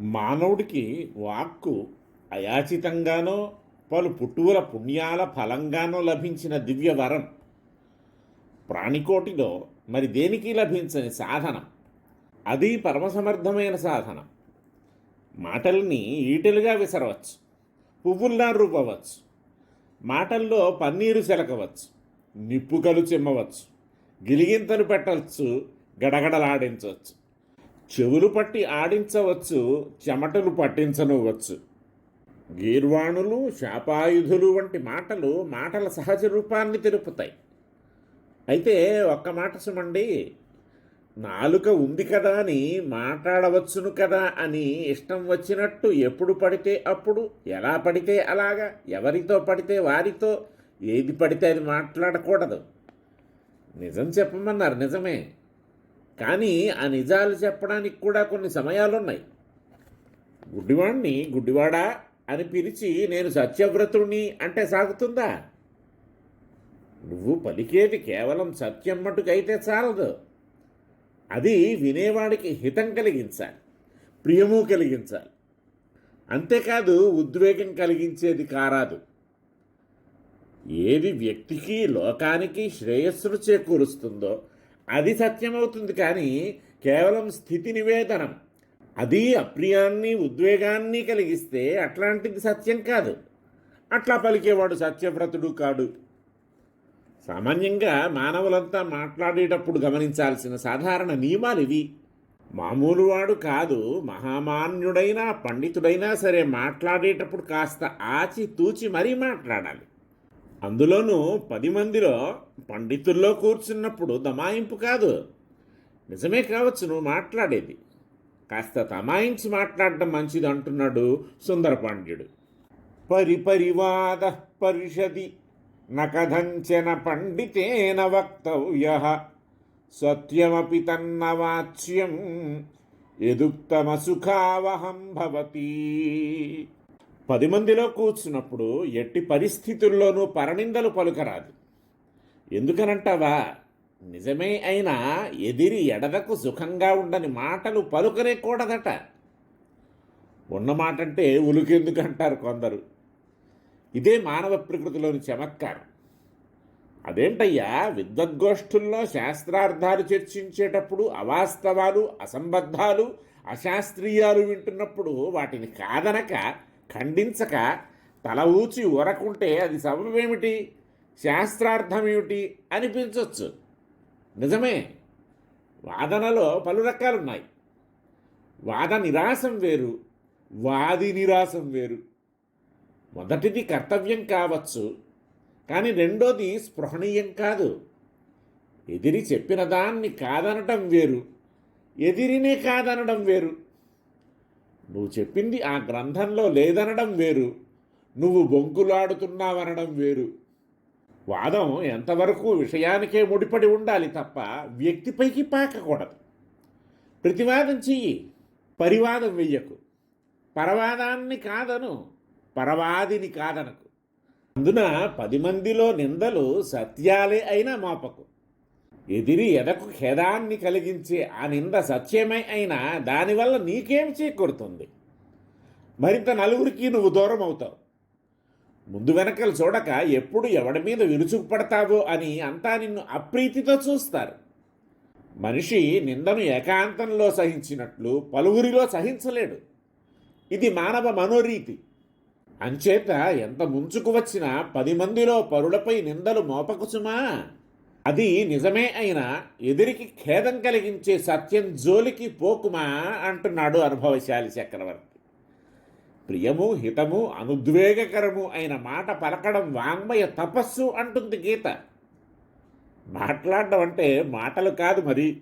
మానవుడికి వాక్కు అయాచితంగానో పలు పుట్టువుల పుణ్యాల ఫలంగానో లభించిన దివ్య వరం. ప్రాణికోటిలో మరి దేనికి లభించని సాధనం? అది పరమసమర్థమైన సాధనం. మాటల్ని ఈటెలుగా విసరవచ్చు పువ్వుల్లా రూపవచ్చు మాటల్లో పన్నీరు సెలకవచ్చు నిప్పుకలు చిమ్మవచ్చు గిలిగింతలు పెట్టవచ్చు గడగడలాడించవచ్చు. చెవులు పట్టి ఆడించవచ్చు చెమటలు పట్టించనువచ్చు గీర్వాణులు శాపాయుధులు వంటి మాటలు మాటల సహజ రూపాన్ని తెలుపుతాయి. అయితే ఒక్క మాట సుమండి నాలుక ఉంది కదా అని మాట్లాడవచ్చును కదా అని ఇష్టం వచ్చినట్టు ఎప్పుడు పడితే అప్పుడు ఎలా పడితే అలాగా ఎవరితో పడితే వారితో ఏది పడితే అది మాట్లాడకూడదు. నిజం చెప్పమన్నారు నిజమే. కానీ ఆ నిజాలు చెప్పడానికి కూడా కొన్ని సమయాలు ఉన్నాయి గుడ్డివాణ్ణి గుడ్డివాడా అని పిలిచి నేను సత్యవ్రతుణ్ణి అంటే సాగుతుందా? నువ్వు పలికేది కేవలం సత్యం మటుకైతే చాలదు అది వినేవాడికి హితం కలిగించాలి ప్రియము కలిగించాలి. అంతేకాదు ఉద్వేగం కలిగించేది కారాదు. ఏది వ్యక్తికి లోకానికి శ్రేయస్సును చేకూరుస్తుందో అది సత్యమవుతుంది కానీ కేవలం స్థితి నివేదనం. అది అప్రియాన్ని ఉద్వేగాన్ని కలిగిస్తే అట్లాంటిది సత్యం కాదు. అట్లా పలికేవాడు సత్యవ్రతుడు కాడు. సామాన్యంగా మానవులంతా మాట్లాడేటప్పుడు గమనించాల్సిన సాధారణ నియమాలు ఇవి. మామూలు వాడు కాదు మహామాన్యుడైనా పండితుడైనా సరే మాట్లాడేటప్పుడు కాస్త ఆచి తూచి మరీ మాట్లాడాలి. అందులోనూ పది మందిలో పండితుల్లో కూర్చున్నప్పుడు దమాయింపు కాదు. నిజమే కావచ్చు నువ్వు మాట్లాడేది. కాస్త తమాయించి మాట్లాడడం మంచిది అంటున్నాడు సుందరపాండ్యుడు. పరిపరివాద పరిషది నకథంచన పండితేన వక్తవ్య. సత్యమపి తన్న వాచ్యం ఎదుక్తమసుఖావహం భవతి. పది మందిలో కూర్చున్నప్పుడు ఎట్టి పరిస్థితుల్లోనూ పరనిందలు పలుకరాదు. ఎందుకనంటావా? నిజమే అయినా ఎదిరి ఎడదకు సుఖంగా ఉండని మాటలు పలుకనే కూడదట ఉన్న మాట అంటే ఉలుకెందుకు అంటారు కొందరు. ఇదే మానవ ప్రకృతిలోని చమత్కారం. అదేంటయ్యా? విద్వద్గోష్ఠుల్లో శాస్త్రార్థాలు చర్చించేటప్పుడు అవాస్తవాలు అసంబద్ధాలు అశాస్త్రీయాలు వింటున్నప్పుడు వాటిని కాదనక ఖండించక తల ఊచి ఊరకుంటే అది సబబేమిటి శాస్త్రార్థమేమిటి? అనిపించవచ్చు నిజమే. వాదనలో పలు రకాలున్నాయి. వాద నిరాశం వేరు వాది నిరాశం వేరు. మొదటిది కర్తవ్యం కావచ్చు కానీ రెండోది స్పృహణీయం కాదు. ఎదిరి చెప్పిన దాన్ని కాదనటం వేరు ఎదిరినే కాదనడం వేరు. నువ్వు చెప్పింది ఆ గ్రంథంలో లేదనడం వేరు. నువ్వు బొంకులాడుతున్నావనడం వేరు. వాదం ఎంతవరకు విషయానికే ముడిపడి ఉండాలి తప్ప వ్యక్తిపైకి పాకకూడదు. ప్రతివాదం చెయ్యి పరివాదం వెయ్యకు. పరవాదాన్ని కాదను పరవాదిని కాదనకు. అందున పది మందిలో నిందలు సత్యాలే అయినా మోపకు. ఎదిరి ఎదకు ఖేదాన్ని కలిగించే ఆ నింద సత్యమే అయినా దానివల్ల నీకేం చేకూరుతుంది? మరింత నలుగురికి నువ్వు దూరం అవుతావు. ముందు వెనకలు చూడక ఎప్పుడు ఎవడి మీద విరుచుకుపడతావో అని అంతా నిన్ను అప్రీతితో చూస్తారు. మనిషి నిందను ఏకాంతంలో సహించినట్లు పలువురిలో సహించలేడు. ఇది మానవ మనోరీతి. అంచేత ఎంత ముంచుకు వచ్చినా పది మందిలో పరులపై నిందలు మోపకుచుమా? అది నిజమే అయినా ఎదురికి ఖేదం కలిగించే సత్యం జోలికి పోకుమా అంటున్నాడు అనుభవశాలి చక్రవర్తి. ప్రియము హితము అనుద్వేగకరము అయిన మాట పలకడం వాంగ్మయ తపస్సు అంటుంది గీత. మాట్లాడడం అంటే మాటలు కాదు మరి.